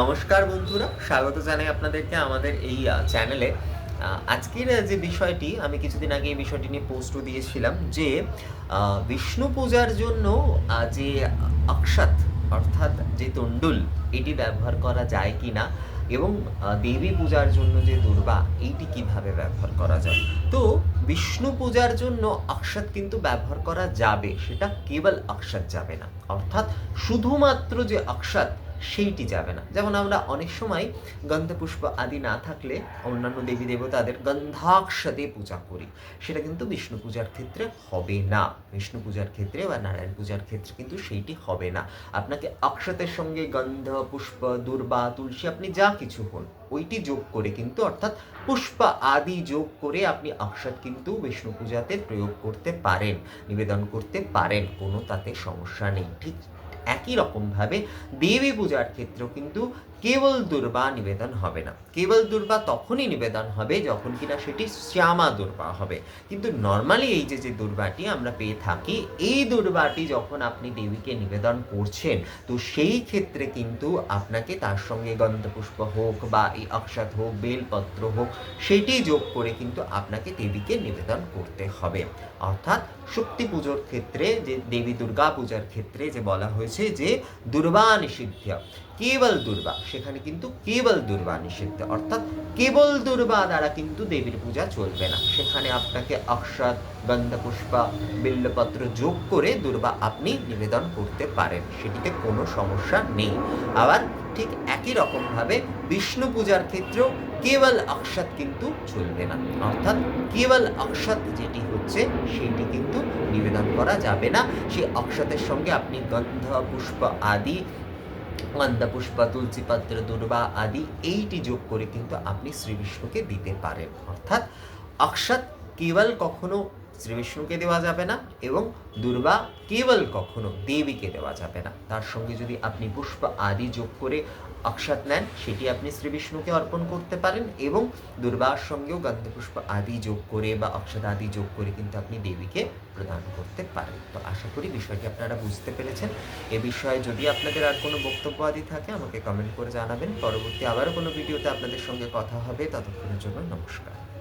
নমস্কার বন্ধুরা, স্বাগত জানাই আপনাদেরকে আমাদের এই চ্যানেলে আজকের যে বিষয়টি, আমি কিছুদিন আগে এই বিষয়টি নিয়ে পোস্টও দিয়েছিলাম যে বিষ্ণু পূজার জন্য যে অক্ষত, অর্থাৎ যে তন্ডুল এটি ব্যবহার করা যায় কি না এবং দেবী পূজার জন্য যে দুর্বা, এইটি কীভাবে ব্যবহার করা যায়? তো, বিষ্ণু পূজার জন্য অক্ষত কিন্তু ব্যবহার করা যাবে, সেটা কেবল অক্ষত যাবে না। অর্থাৎ শুধুমাত্র যে অক্ষত সেইটি যাবে না। যেমন আমরা অনেক সময় গন্ধপুষ্প আদি না থাকলে অন্যান্য দেবী দেবতাদের গন্ধাক্ষতে পূজা করি। সেটা কিন্তু বিষ্ণু পূজার ক্ষেত্রে হবে না। বিষ্ণু পূজার ক্ষেত্রে বা নারায়ণ পূজার ক্ষেত্রে কিন্তু সেইটি হবে না। আপনাকে অক্ষতের সঙ্গে গন্ধ, পুষ্প, দুর্বা, তুলসী আপনি যা কিছু হন, ওইটি যোগ করে কিন্তু অর্থাৎ পুষ্প আদি যোগ করে আপনি অক্ষত কিন্তু বিষ্ণু পূজাতে প্রয়োগ করতে পারেন, নিবেদন করতে পারেন, কোনো তাতে সমস্যা নেই। ঠিক একই রকমভাবে দেবী পূজার ক্ষেত্রেও কিন্তু কেবল দুর্বা নিবেদন হবে না। কেবল দুর্বা তখনই নিবেদন হবে যখন কিনা সেটি শ্যামা দুর্বা হবে। কিন্তু নর্মালি এই যে যে দুর্বাটি আমরা পেয়ে থাকি, এই দুর্বাটি যখন আপনি দেবীকে নিবেদন করছেন, তো সেই ক্ষেত্রে কিন্তু আপনাকে তার সঙ্গে গন্ধপুষ্প হোক বা এই অক্ষত হোক, বেলপত্র হোক, সেটি যোগ করে কিন্তু আপনাকে দেবীকে নিবেদন করতে হবে। অর্থাৎ শক্তি পুজোর ক্ষেত্রে যে, দেবী দুর্গা পূজার ক্ষেত্রে যে বলা হয়েছে যে, দুর্বা নিষিদ্ধ। কেবল দুর্বা। সেখানে কিন্তু কেবল দুর্বা নিষিদ্ধ। অর্থাৎ কেবল দুর্বা দ্বারা কিন্তু দেবীর পূজা চলবে না। সেখানে আপনাকে অক্ষত, গন্ধপুষ্পা, বিল্লপত্র যোগ করে দুর্বা আপনি নিবেদন করতে পারেন। সেটিতে কোনো সমস্যা নেই। আবার ঠিক একই রকমভাবে বিষ্ণু পূজার ক্ষেত্রেও কেবল অক্ষত কিন্তু চলবে না। অর্থাৎ কেবল অক্ষত যেটি হচ্ছে সেটি কিন্তু নিবেদন করা যাবে না। সেই অক্ষতের সঙ্গে আপনি গন্ধ পুষ্প আদি গন্ধ পুষ্প তুলসী পত্র দুর্বা আদি এইটি যোগ করে কিন্তু আপনি শ্রী বিষ্ণুকে দিতে পারেন। অর্থাৎ অক্ষত কেবল কখনো শ্রীবিষ্ণুকে দেওয়া যাবে না এবং দুর্বা কেবল কখনো দেবীকে দেওয়া যাবে না। তার সঙ্গে যদি আপনি পুষ্প আদি যোগ করে অক্ষত নেন, সেটি আপনি শ্রী বিষ্ণুকে অর্পণ করতে পারেন এবং দুর্বার সঙ্গেও গন্ধপুষ্প আদি যোগ করে বা অক্ষত আদি যোগ করে কিন্তু আপনি দেবীকে প্রদান করতে পারেন। তো আশা করি বিষয়টি আপনারা বুঝতে পেরেছেন। এ বিষয়ে যদি আপনাদের আর কোনো বক্তব্য আদি থাকে, আমাকে কমেন্ট করে জানাবেন। পরবর্তী আবারও কোনো ভিডিওতে আপনাদের সঙ্গে কথা হবে। ততক্ষণের জন্য নমস্কার।